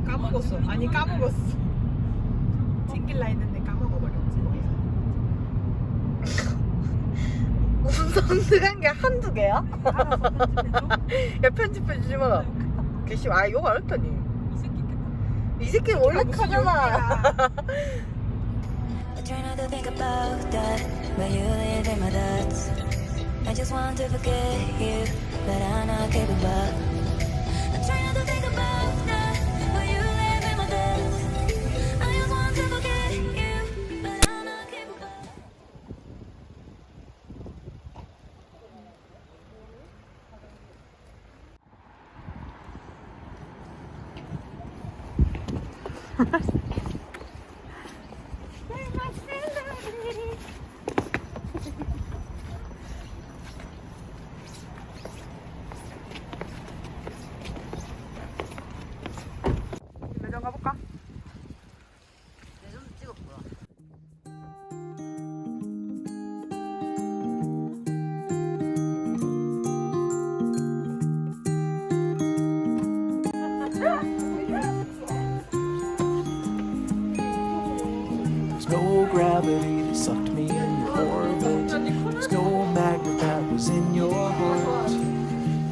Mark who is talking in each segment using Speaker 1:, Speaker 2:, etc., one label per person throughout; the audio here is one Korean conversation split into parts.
Speaker 1: 까먹었어. 아니 까먹었어. 챙길라 했는데 까먹어버렸지.
Speaker 2: 무슨 선택한 게 한두 개야? 야 편집해 주지 마라. 개심 아욕 안 했더니.
Speaker 1: 이 새끼 겠다.
Speaker 2: 이 새끼 원래 카잖아.
Speaker 3: I try not to think about that, but you live in my thoughts. I just want to forget you, but I'm not capable.
Speaker 2: más.
Speaker 4: There's no gravity that sucked me in your orbit. There's no magnet that was in your heart.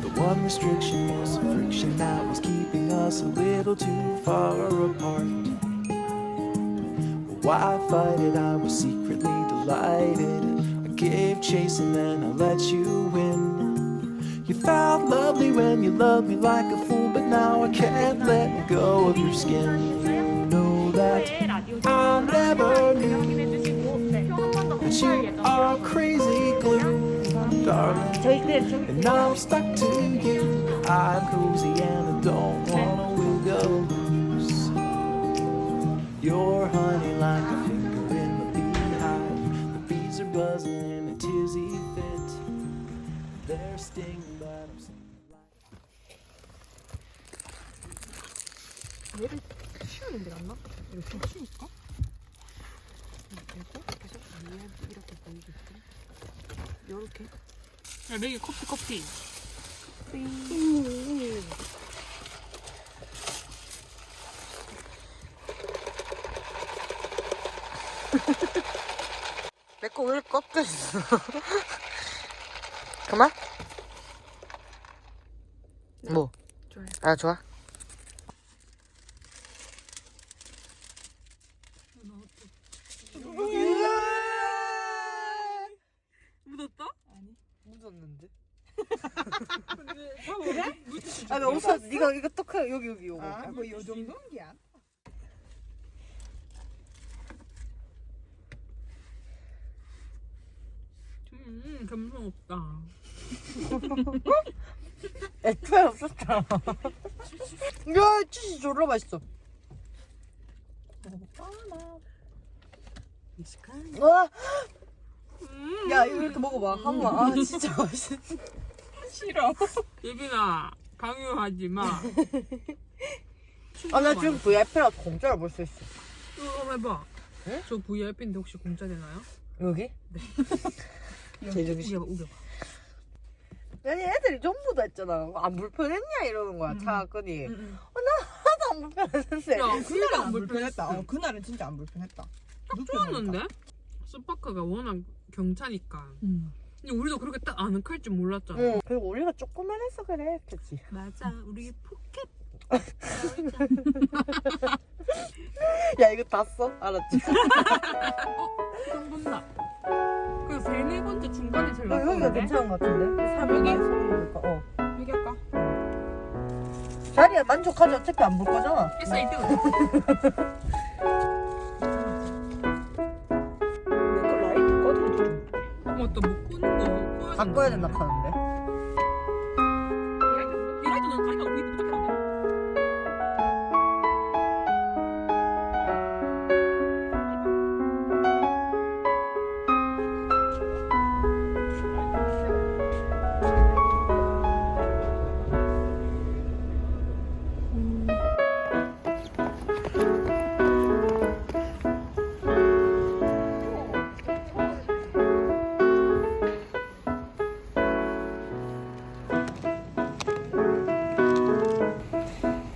Speaker 4: The one restriction was the friction that was keeping us a little too far apart. Why fight it? I was secretly delighted. I gave chase and then I let you win. You felt lovely when you loved me like a fool, but now I can't let go of your skin. you are crazy glue, darling. Take this. And I'm stuck to you. I'm cozy and I don't wanna will go. Your honey like a finger in the beehive. The bees are buzzing in a tizzy fit. They're stinging, but I'm singing.
Speaker 1: Kjører dere den da? Er? 갔나? 이렇게 보이게끔 요렇게
Speaker 5: 야, 맥이 커피 커피.
Speaker 2: 내거 왜 꺾여 있어? 그만? 뭐?
Speaker 1: 좋아요.
Speaker 2: 아 좋아.
Speaker 5: 묻었다?
Speaker 2: 묻었는데?
Speaker 5: 그래?
Speaker 2: 아, 나 없어. 이거 이거 똑 여기 여기 요거.
Speaker 1: 아, 뭐 요 정도는 야
Speaker 5: 음, 감성 없다.
Speaker 2: 애초에 없었잖아. 야, 치즈 졸라 맛있어. 와,
Speaker 5: 음,
Speaker 2: 야 이거 이렇게 먹어봐. 한 번. 아 진짜 맛있어.
Speaker 5: 싫어. 예빈아, 강요하지 마.
Speaker 2: 아 나 지금 VIP라서 공짜로 볼 수 있어.
Speaker 5: 이거 해봐.
Speaker 2: 응?
Speaker 5: 저 VIP인데 혹시 공짜 되나요?
Speaker 2: 여기? 제정신.
Speaker 5: 우겨봐, 우겨봐.
Speaker 2: 아니 애들이 전부 다 했잖아. 안 불편했냐 이러는 거야. 차 끄니.
Speaker 5: 응,
Speaker 2: 하나도 안 불편했는데.
Speaker 5: 야,
Speaker 1: 그날은
Speaker 5: 진짜 안안
Speaker 1: 불편했다.
Speaker 5: 어,
Speaker 1: 그날은 진짜 안 불편했다.
Speaker 5: 딱 좋았는데? 스파크가 워낙 경차니까.
Speaker 1: 음.
Speaker 5: 근데 우리도 그렇게 딱 아늑할 줄 몰랐잖아.
Speaker 2: 응. 그리고 우리가 조그만해서 그래. 그치.
Speaker 5: 맞아, 우리 포켓.
Speaker 2: 야 이거 다 써? 알았지?
Speaker 5: 형 본다. 그 세네 번째 중간에 제일
Speaker 2: 어, 여기가? 괜찮은 것 같은데?
Speaker 5: 여기?
Speaker 2: 여기? 어.
Speaker 1: 여기 할까?
Speaker 2: 자리야 만족하지 어차피 안 볼 거잖아.
Speaker 5: 했어, 이때.
Speaker 2: 거.
Speaker 5: 꺼야
Speaker 2: 바꿔야 된다 하는